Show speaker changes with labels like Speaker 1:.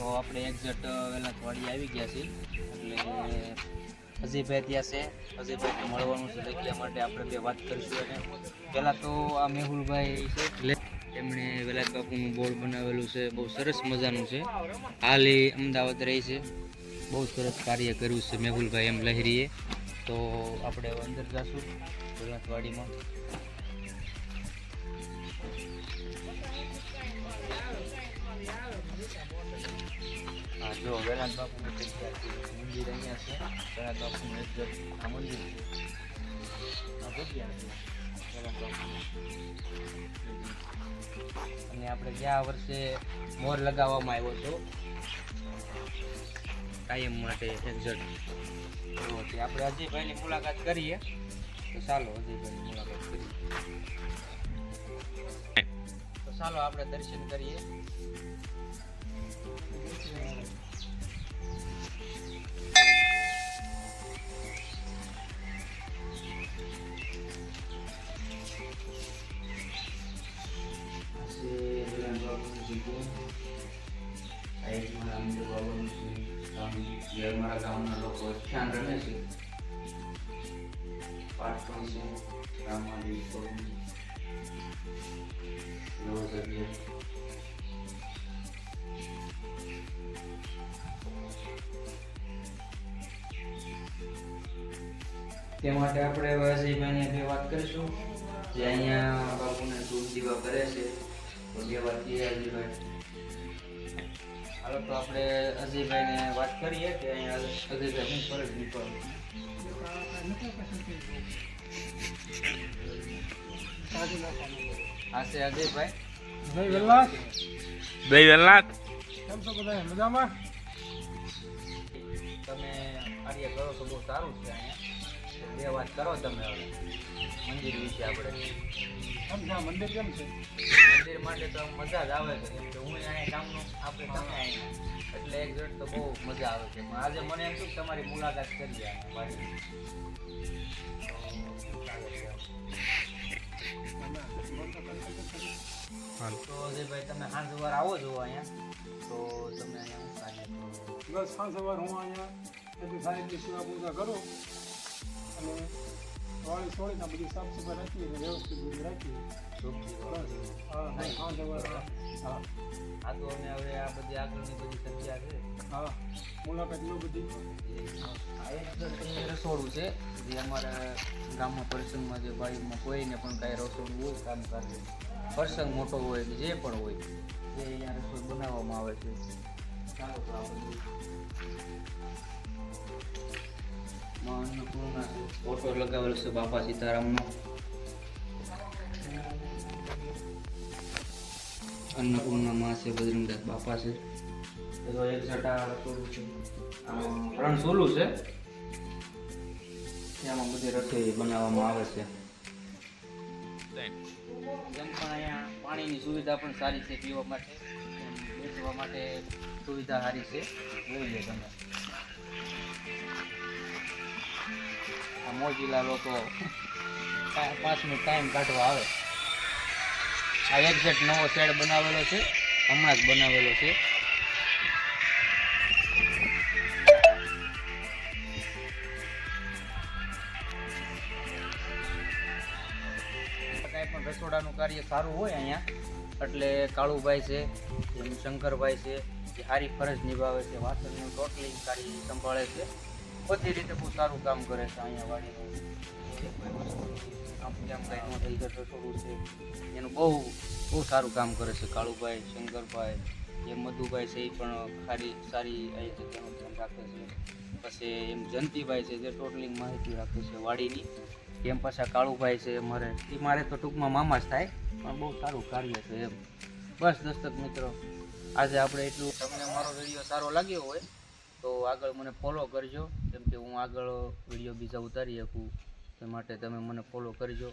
Speaker 1: તો આપણે એક્ઝેક્ટ વહેલા થોડી આવી ગયા છીએ. એટલે અજયભાઈ ત્યાં છે. અજયભાઈને મળવાનું છે એટલા માટે આપણે બે વાત કરીશું અને પહેલાં તો આ મેહુલભાઈ છે એમણે વેલાદ બાપુનું બોર્ડ બનાવેલું છે. બહુ સરસ મજાનું છે. હાલ એ અમદાવાદ રહે છે. બહુ સરસ કાર્ય કર્યું છે મેહુલભાઈ એમ લહેરીએ. તો આપણે અંદર જશું. વેલાતવાડીમાં હા બાપુનું મંદિર અહીંયા છે વેલાદ બાપુનું એકદમ આ મંદિર છે આ જગ્યા છે બાપુની અને આપણે ગયા વર્ષે મોર લગાવવામાં આવ્યો હતો કાયમ માટે એક્ઝેક્ટ તો આપણે અજયભાઈની મુલાકાત કરીએ તો ચાલો અજયભાઈની મુલાકાત કરીએ તો ચાલો આપણે દર્શન કરીએ મારા ગામના લોકો ધ્યાન રમે છે પાઠ છે રામાલી નવો જગ્યા તે માટે આપણે હવે અજયભાઈને બે વાત કરીશું, જે અહીંયા બાપુને ધૂપ દીવા કરે છે. બે હાલો તો આપણે અજયભાઈને વાત કરીએ કે અહીંયા અજયભાઈ શું ફરજ નીકળે આ છે અજયભાઈ
Speaker 2: જય વેલનાથ.
Speaker 3: જય વેલનાથ.
Speaker 2: કેમ છો બધા મજામાં?
Speaker 1: તમે કાર્ય કરો તો બહુ સારું છે અહીંયા. બે વાત કરો તમે હવે. મંદિર વિશે આપણે.
Speaker 2: કેમ મંદિર કેમ છે?
Speaker 1: મંદિર માટે તો મજા જ આવે છે કે હું અહીંયા કામનું આપણે તમે અહીંયા એટલે એક જણ તો બહુ મજા આવે છે. પણ આજે મને એમ શું તમારી મુલાકાત કરી વાડીની. તો અજયભાઈ, તમે સાંજ વાર આવો છો અહીંયા? તો તમે અહીંયા
Speaker 2: બસ સાંજ સવાર હું અહીંયા રીતે સેવા પૂજા કરું અને વાળી સોળીના બધી સાફ સફાઈ રાખી અને વ્યવસ્થિત બધું રાખી
Speaker 1: શુભ
Speaker 2: હા હા
Speaker 1: આ તો અમે હવે આ બધી આગળની બધી જગ્યા છે
Speaker 2: હા મુલાકાત લો બધી
Speaker 1: આ એક રસોડું છે જે અમારા ગામમાં પ્રસંગમાં જે બાઈમાં કોઈને પણ કાંઈ રસોડું હોય કરે પ્રસંગ મોટો હોય કે જે પણ હોય જે અહીંયા રસોઈ બનાવવામાં આવે છે ચાલો તો આ બધું ફોટો લગાવેલો છે બાપા સીતારામનો. અન્નપૂર્ણા માં છે, બજરંગદાસ બાપા છે. તો એક જટા રસોડું છે આમાં ત્રણ ચૂલું છે. એમાં બધી રસોઈ બનાવવામાં આવે છે. જેમ પણ અહીંયા પાણીની સુવિધા પણ સારી છે પીવા માટે બેસવા માટે સુવિધા સારી છે. જોઈ લે તમે. આ મોજીલા લોકો પાંચ મિનિટ ટાઈમ કાઢવા આવે. આ એક્ઝેક્ટ નવો શેડ બનાવેલો છે, હમણાં જ બનાવેલો છે. કાંઈ પણ રસોડાનું કાર્ય સારું હોય અહીંયા, એટલે કાળુભાઈ છે શંકરભાઈ છે જે સારી ફરજ નિભાવે છે, વાસણનું ટોટલી કાર્ય સંભાળે છે. બધી રીતે બહુ સારું કામ કરે છે અહીંયા વાડીનું રસોડું છે? એનું બહુ બહુ સારું કામ કરે છે કાળુભાઈ, શંકરભાઈ એ મધુભાઈ છે એ પણ સારી સારી આ જગ્યાનું ધ્યાન રાખે છે. પછી એમ જયંતિભાઈ છે જે ટોટલી માહિતી રાખે છે વાડીની. એમ પાછા કાળુભાઈ છે મારે. એ મારે તો ટૂંકમાં મામા જ થાય, પણ બહુ સારું કાર્ય છે એમ. બસ દસ્તક મિત્રો, આજે આપણે એટલું. તમને મારો વીડિયો સારો લાગ્યો હોય તો આગળ મને ફોલો કરજો. કે હું આગળ વીડિયો બીજા ઉતારી શકું તે માટે તમે મને ફોલો કરજો.